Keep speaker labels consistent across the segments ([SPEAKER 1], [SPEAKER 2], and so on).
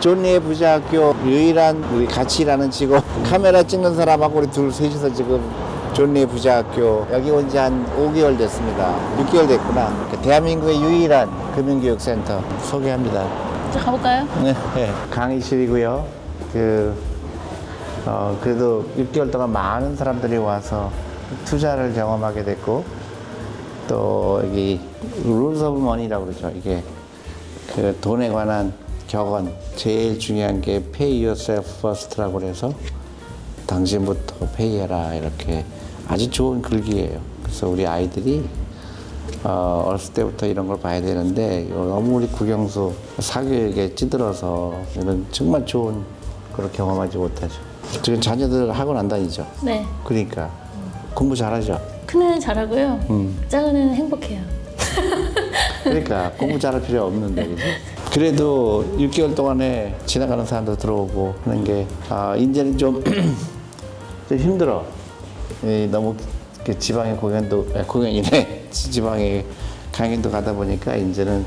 [SPEAKER 1] 존리의 부자학교 유일한 우리 같이 일하는 직원 카메라 찍는 사람하고 우리 둘 셋이서 지금 존리의 부자학교 여기 온 지 한 5개월 됐습니다. 6개월 됐구나. 그 대한민국의 유일한 금융교육센터 소개합니다.
[SPEAKER 2] 이제 가볼까요?
[SPEAKER 1] 네, 네. 강의실이고요. 그 어, 그래도 6개월 동안 많은 사람들이 와서 투자를 경험하게 됐고 또 여기 룰스 오브 머니라고 그러죠. 이게 그 돈에 관한 격언 제일 중요한 게 pay yourself first라고 그래서 당신부터 페이해라 이렇게 아주 좋은 글귀예요. 그래서 우리 아이들이 어, 어렸을 때부터 이런 걸 봐야 되는데 너무 우리 국영수 사교육에 찌들어서 이런 정말 좋은 걸 경험하지 못하죠. 지금 자녀들 학원 안 다니죠.
[SPEAKER 2] 네.
[SPEAKER 1] 그러니까 공부 잘하죠.
[SPEAKER 2] 큰 애는 잘하고요.
[SPEAKER 1] 음.
[SPEAKER 2] 작은 애는 행복해요.
[SPEAKER 1] 그러니까 공부 잘할 필요 없는데 그지? 그래도 6개월 동안에 지나가는 사람도 들어오고 하는 게 아, 이제는 좀, 좀 힘들어. 이 너무 그 지방에 공연도 아, 공연이네 지방에 강연도 가다 보니까 이제는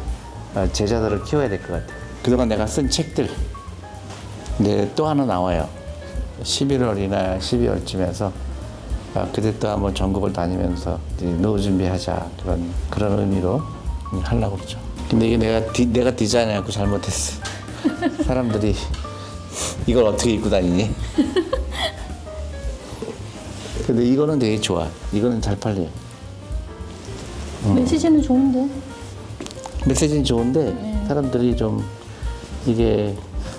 [SPEAKER 1] 아, 제자들을 키워야 될 것 같아. 그동안 내가 쓴 책들 이제 또 하나 나와요. 11월이나 12월쯤에서 아, 그때 또 한번 전국을 다니면서 노후 준비하자 그런 그런 의미로 하려고 그러죠. 근데 이게 내가 디, 내가 디자인해갖고 잘못했어. 사람들이 이걸 어떻게 입고 다니니? 근데 이거는 되게 좋아. 이거는 잘 팔려. 어.
[SPEAKER 2] 메시지는 좋은데.
[SPEAKER 1] 메시지는 좋은데 사람들이 좀 이게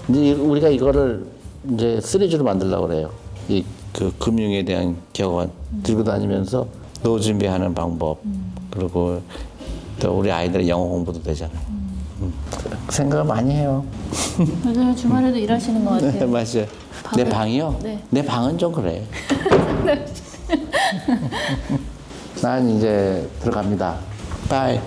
[SPEAKER 1] 이제 우리가 이거를 이제 시리즈로 만들려고 그래요. 이 그 금융에 대한 격언 들고 다니면서 노후 준비하는 방법 그리고 또 우리 아이들의 영어 공부도 되잖아요. 음. 생각을 많이 해요.
[SPEAKER 2] 맞아요. 주말에도 일하시는 것
[SPEAKER 1] 네,
[SPEAKER 2] 같아요.
[SPEAKER 1] 맞아요. 내 방이요?
[SPEAKER 2] 네.
[SPEAKER 1] 내 방은 좀 그래. 난 이제 들어갑니다. 바이.